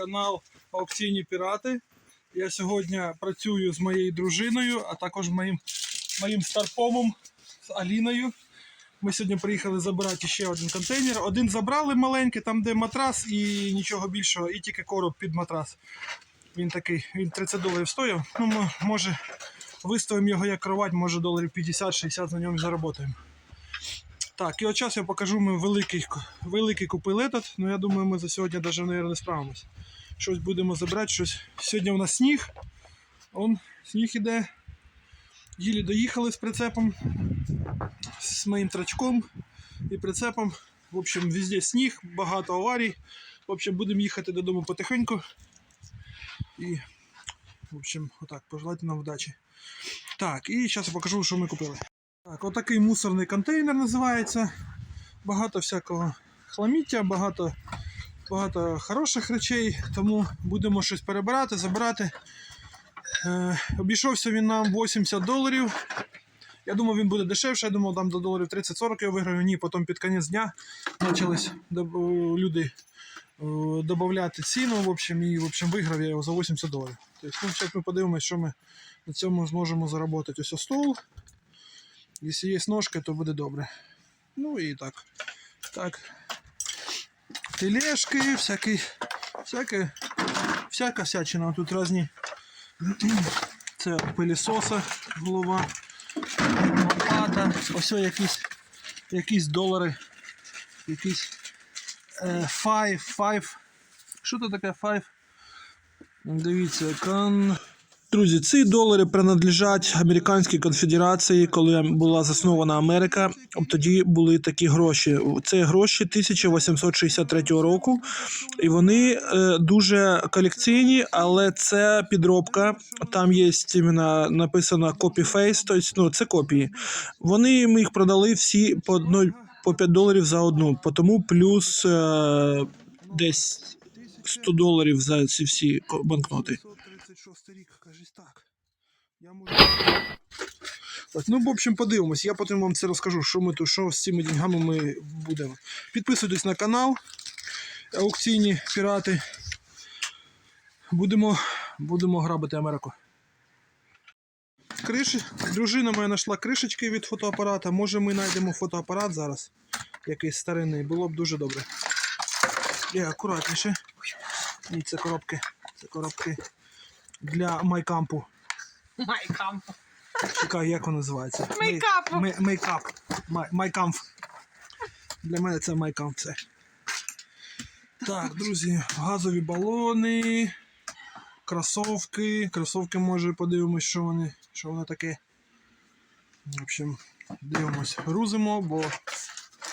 канал Аукційні Пірати. Я сьогодні працюю з моєю дружиною, а також моїм, моїм старпомом з Аліною. Ми сьогодні приїхали забирати ще один контейнер. Один забрали маленький, там де матрас і нічого більшого, і тільки короб під матрас. Він такий, він 30 доларів стоїв. Ну, ми, може, виставимо його як кровать, може доларів 50-60 на ньому заработаємо. Так, і от зараз я покажу, ми великий, великий купили этот, ну я думаю, ми за сьогодні навіть, мабуть, не справимось. Щось будемо забирати, щось. Сьогодні у нас сніг. Он сніг іде. Їлі доїхали з прицепом, з моїм трачком і прицепом. В общем, везде сніг, багато аварій. В общем, будемо їхати додому потихеньку. І, в общем, отак, пожелайте нам вдачі. Так, і зараз я покажу, що ми купили. Так, отакий мусорний контейнер називається. Багато всякого хламіття, багато, багато хороших речей, тому будемо щось перебирати, забирати. Е, обійшовся він нам 80 доларів. Я думав, він буде дешевше, я думав, там до доларів 30-40 я виграю. Ні, потім під кінець дня почались люди додати ціну, в общем, і в общем, виграв я його за 80 доларів. Тобто, ну, зараз ми подивимося, що ми на цьому зможемо заробити. Ось стол. Якщо є ножка, то буде добре. Ну і так. Так. Тележки, всякий, всяке, всяка всячина. Тут різні. Це пилісоса, голова, лопата, ось якісь, якісь долари, якісь е, five, five. Що це таке five? Дивіться, кан. Друзі, ці долари принадлежать Американській конфедерації, коли була заснована Америка. Тоді були такі гроші. Це гроші 1863 року, і вони е, дуже колекційні, але це підробка. Там є іменно написано copy-face, тобто ну, це копії. Вони ми їх продали всі по одной, по 5 доларів за одну, тому плюс е, десь 100 доларів за ці всі банкноти. 536 рік, кажись так. Я можу. Так, ну, в общем, подивимось. Я потім вам це розкажу, що ми тут, що з цими деньгами ми будемо. Підписуйтесь на канал. Аукційні пірати. Будемо, будемо грабити Америку. Криші. Дружина моя знайшла кришечки від фотоапарата. Може ми знайдемо фотоапарат зараз. Якийсь старинний. Було б дуже добре. І акуратніше. І це коробки. Це коробки для майкампу. Майкам. Чекай, як воно називається? Мей- Мейкап. Май- Майкамп. Для мене це майкамп. Це. Так, друзі, газові балони, кросовки. Кросовки, може, подивимось, що вони, що воно таке. В общем, дивимось, грузимо, бо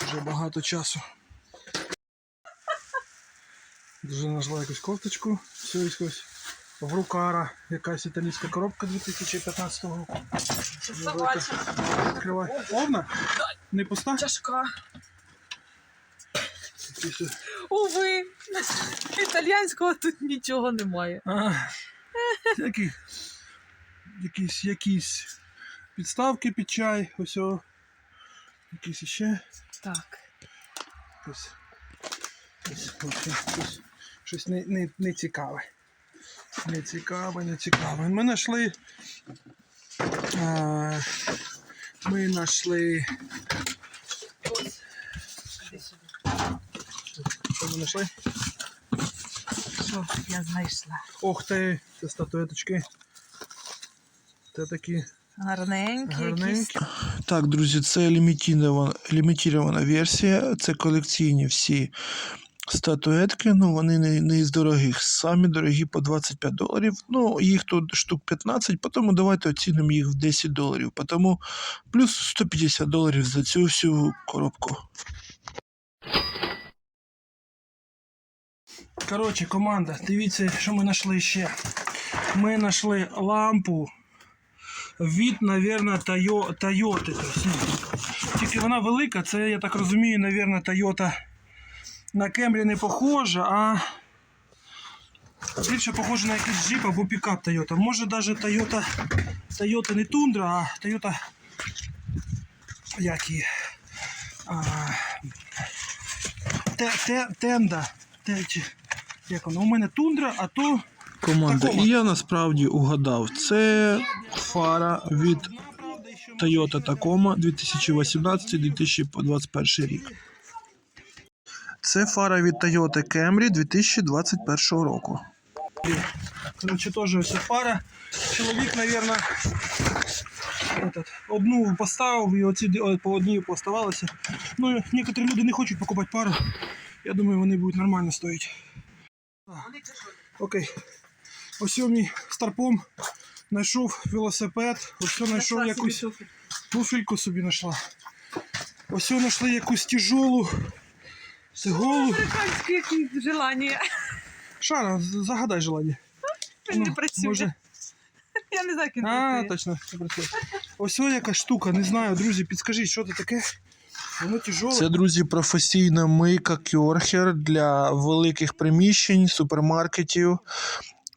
вже багато часу. Дуже знайшла якусь кофточку. Все якось в рукара. Якась італійська коробка 2015 року. Собача. Відкривай. Повна? Не пуста? Чашка. Якісь- Уви. Італіянського тут нічого немає. А, Які, якісь, якісь підставки під чай, ось о. Якісь іще. Так. Якось, в общем, щось, щось не, не, не цікаве. Не цікаве, не цікаве. Ми знайшли. Ми знайшли. Що ми знайшли? Що я знайшла? Ох ти, це статуеточки. Це такі Гарненькі якісь. Так, друзі, це лімітірована, лімітірована версія. Це колекційні всі статуетки. Ну, вони не, не із дорогих. Самі дорогі по 25 доларів. Ну, їх тут штук 15, тому давайте оцінимо їх в 10 доларів. Тому плюс 150 доларів за цю всю коробку. Коротше, команда, дивіться, що ми знайшли ще. Ми знайшли лампу від, мабуть, Тойо, Тойоти. Тобто, ну, тільки вона велика, це, я так розумію, мабуть, Тойота на Кемрі не похожа, а більше похоже на якийсь джип або пікап Тойота. Може навіть Тойота, Тойота не Тундра, а Тойота. Як її? А, те, те, тенда. Те, Як воно? У мене тундра, а то. Команда. І я насправді угадав. Це фара від Toyota Tacoma 2018-2021 рік. Це фара від Toyota Camry 2021 року. Короче, теж ось пара. Чоловік, мабуть, одну поставив і оці по одній поставалося. Ну, некоторі люди не хочуть покупати пару. Я думаю, вони будуть нормально стоїти. Окей. Ось мій старпом знайшов велосипед, ось знайшов якусь туфельку собі знайшла. Ось знайшли якусь тяжолу. Цеголу. Американське якесь желання. Шара, загадай желання. Він не Ну, працює. Може, Я не знаю, як А, працює. точно, не працює. Ось ось яка штука, не знаю, друзі, підскажіть, що це таке? Воно тяжоле. Це, друзі, професійна мийка кьорхер для великих приміщень, супермаркетів.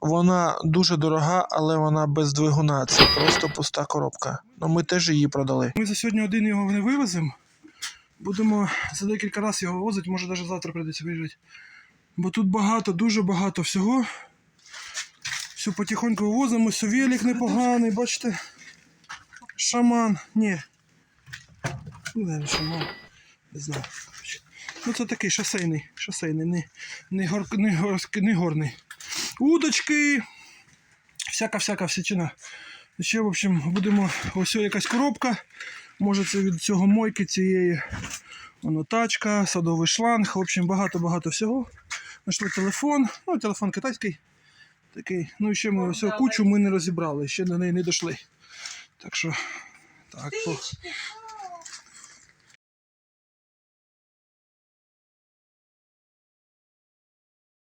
Вона дуже дорога, але вона без двигуна. Це просто пуста коробка. Ну ми теж її продали. Ми за сьогодні один його не вивеземо. Будемо за декілька разів його вивозити, може навіть завтра прийдеться виїжджати. Бо тут багато, дуже багато всього. Все потихоньку вивозимо, все велик непоганий, бачите. Шаман. Ні. Ну, не шаман. Не знаю. Ну це такий шосейний, шосейний, не, не, гор, не, горський, не горний. Удочки. Всяка-всяка всячина. Ще, в общем, будемо ось якась коробка. Може, це від цього мойки цієї. Воно тачка, садовий шланг. В общем, багато-багато всього. Знайшли телефон. Ну, телефон китайський. Такий. Ну і ще ми ось кучу ми не розібрали, ще до неї не дійшли. Так що, так, по,